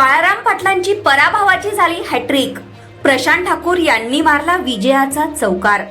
बाळाराम पाटलांची पराभवाची झाली हॅट्रिक. प्रशांत ठाकूर यांनी मारला विजयाचा चौकार.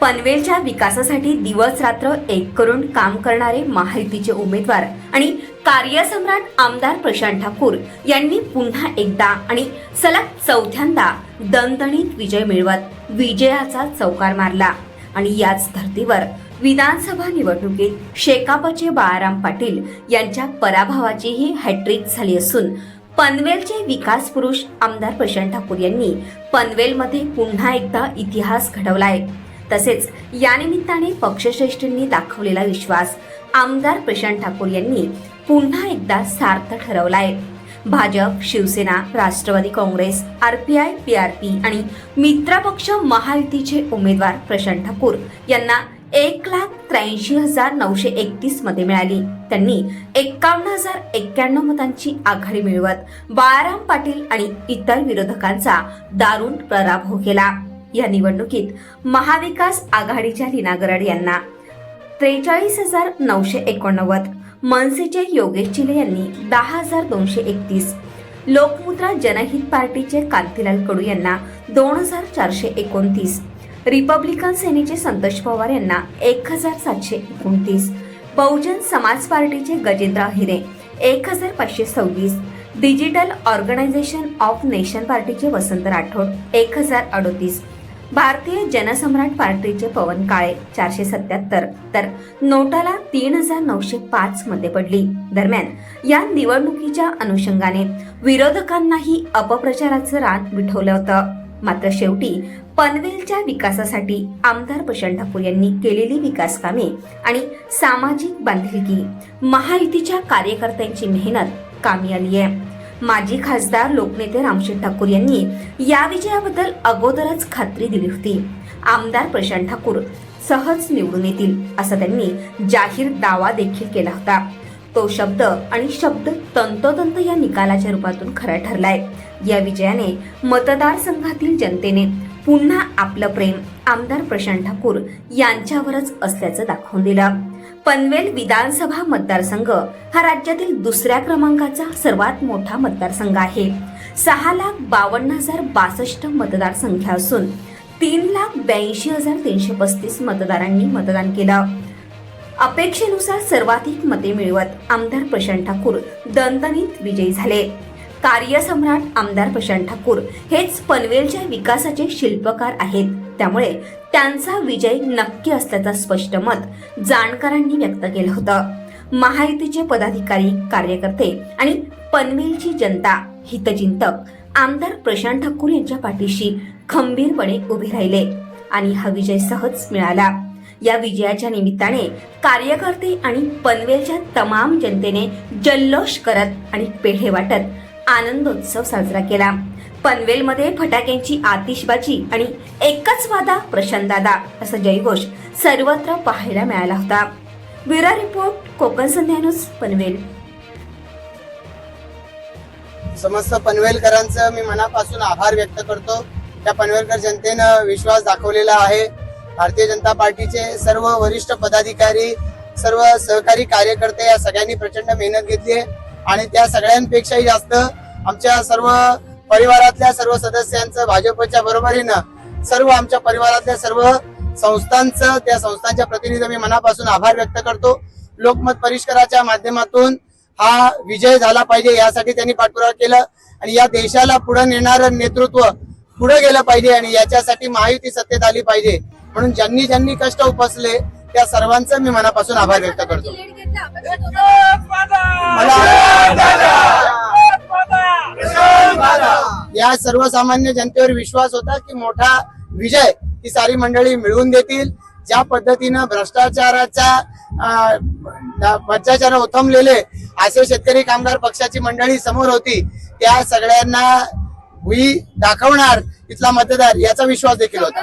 पनवेलच्या विकासासाठी दिवस रात्र एक करून काम करणारे महायुतीचे उमेदवार आणि कार्यसम्राट आमदार प्रशांत ठाकूर यांनी पुन्हा एकदा आणि सलग चौथ्यांदा दणदणीत विजय मिळवत विजयाचा चौकार मारला. आणि याच धर्तीवर विधानसभा निवडणुकीत शेकापचे बाळाराम पाटील यांच्या पराभवाचीही हॅट्रिक झाली असून पनवेलचे विकास पुरुष आमदार प्रशांत ठाकूर यांनी पनवेलमध्ये पुन्हा एकदा इतिहास घडवलाय. तसेच यानिमित्ताने पक्षश्रेष्ठींनी दाखवलेला विश्वास आमदार प्रशांत ठाकूर यांनी पुन्हा एकदा सार्थ ठरवलाय. Bhajap Shivsena Rashtravadi Congress RPI P आणि मित्रपक्ष महायुतीचे उमेदवार प्रशांत ठाकूर यांना एक लाख त्र्याऐंशी हजार नऊशे एकतीस मते मिळाली. त्यांनी एक्कावन्न हजार एक्क्याण्णव मतांची आघाडी मिळवत बाळाराम पाटील आणि इतर विरोधकांचा दारुण पराभव केला. या निवडणुकीत महाविकास आघाडीच्या लीना गरड यांना त्रेचाळीस हजार नऊशे एकोणनव्वद मनसेचे योगेश चिले यांनी दहा हजार दोनशे एकतीस लोकमुद्रा जनहित पार्टीचे कांतीलाल कडू यांना दोन हजार चारशे एकोणतीस रिपब्लिकन सेनेचे संतोष पवार यांना एक हजार सातशे एकोणतीस बहुजन समाज पार्टीचे गजेंद्र अहिरे एक हजार पाचशे सव्वीस डिजिटल ऑर्गनायझेशन ऑफ नेशन पार्टीचे वसंत राठोड एक हजार अडोतीस भारतीय जनसम्राट पार्टीचे पवन काळे चारशे सत्याहत्तर तर नोटाला तीन हजार नऊशे पाच मते पडली. दरम्यान या निवडणुकीच्या अनुषंगाने विरोधकांनाही अपप्रचाराचं रान विठवलं होतं. मात्र शेवटी पनवेलच्या विकासासाठी आमदार प्रशांत ठाकूर यांनी केलेली विकास कामे आणि सामाजिक बांधिलकी महायुतीच्या कार्यकर्त्यांची मेहनत कामी आली आहे. माजी खासदार लोकनेते रामशेठ ठाकूर यांनी या विजयाबद्दल अगोदरच खात्री दिली होती. आमदार प्रशांत ठाकूर सहज निवडून येतील असा त्यांनी जाहीर दावा देखील केला होता. तो शब्द आणि शब्द तंतोतंत या निकालाच्या रूपातून खरा ठरलाय. या विजयाने मतदारसंघातील जनतेने पुन्हा आपलं प्रेम आमदार प्रशांत ठाकूर यांच्यावरच असल्याचं दाखवून दिलं. पनवेल विधानसभा मतदारसंघ हा राज्यातील दुसऱ्या क्रमांकाचा सर्वात मोठा मतदारसंघ आहे. सहा लाख बावन्न हजार बासष्ट मतदारसंख्या असून तीन लाख ब्याऐंशी हजार तीनशे पस्तीस मतदारांनी मतदान केलं. अपेक्षेनुसार सर्वाधिक मते मिळवत आमदार प्रशांत ठाकूर दणदणीत विजयी झाले. कार्यसम्राट आमदार प्रशांत ठाकूर हेच पनवेलच्या विकासाचे शिल्पकार आहेत. त्यामुळे त्यांचा विजय नक्की असल्याचं स्पष्ट मत जाणकारांनी व्यक्त केलं होतं. महायुतीचे पदाधिकारी कार्यकर्ते आणि पनवेलची जनता हितचिंतक आमदार प्रशांत ठाकूर यांच्या पाठीशी खंबीरपणे उभे राहिले आणि हा विजय सहज मिळाला. या विजयाच्या निमित्ताने कार्यकर्ते आणि पनवेलच्या तमाम जनतेने जल्लोष करत आणि पेढे वाटत आनंदोत्सव साजरा केला. पनवेलमध्ये फटाक्यांची आतिषबाजी आणि एकच वादा प्रशांतदादा असा जयघोष सर्वत्र पाहायला मिळाला होता. Bureau report Konkan Sandhya news Panvel. समस्त पनवेलकरांचं मी मनापासून आभार व्यक्त करतो. त्या पनवेलकर जनतेनं विश्वास दाखवलेला आहे. भारतीय जनता पार्टीचे सर्व वरिष्ठ पदाधिकारी सर्व सहकारी कार्यकर्ते या सगळ्यांनी प्रचंड मेहनत घेतली आहे. आणि त्या सगळ्यांपेक्षाही जास्त आमच्या सर्व परिवारातल्या सर्व सदस्यांचं भाजपच्या बरोबरीनं सर्व आमच्या परिवारातल्या सर्व संस्थांचं त्या संस्थांच्या प्रतिनिधी मी मनापासून आभार व्यक्त करतो. लोकमत परिष्काराच्या माध्यमातून हा विजय झाला पाहिजे यासाठी त्यांनी पाठपुरावा केलं आणि या देशाला पुढे नेणारं नेतृत्व पुढे गेलं पाहिजे आणि याच्यासाठी महायुती सत्तेत आली पाहिजे. म्हणून ज्यांनी ज्यांनी कष्ट उपसले त्या सर्वांचं मी मनापासून आभार व्यक्त करतो. या सर्वसामान्य जनतेवर विश्वास होता की मोठा विजय ही सारी मंडळी मिळवून देतील. ज्या पद्धतीनं भ्रष्टाचाराच्या भ्रष्टाचार ओथमलेले असे शेतकरी कामगार पक्षाची मंडळी समोर होती त्या सगळ्यांना भुई दाखवणार इथला मतदार याचा विश्वास देखील होता.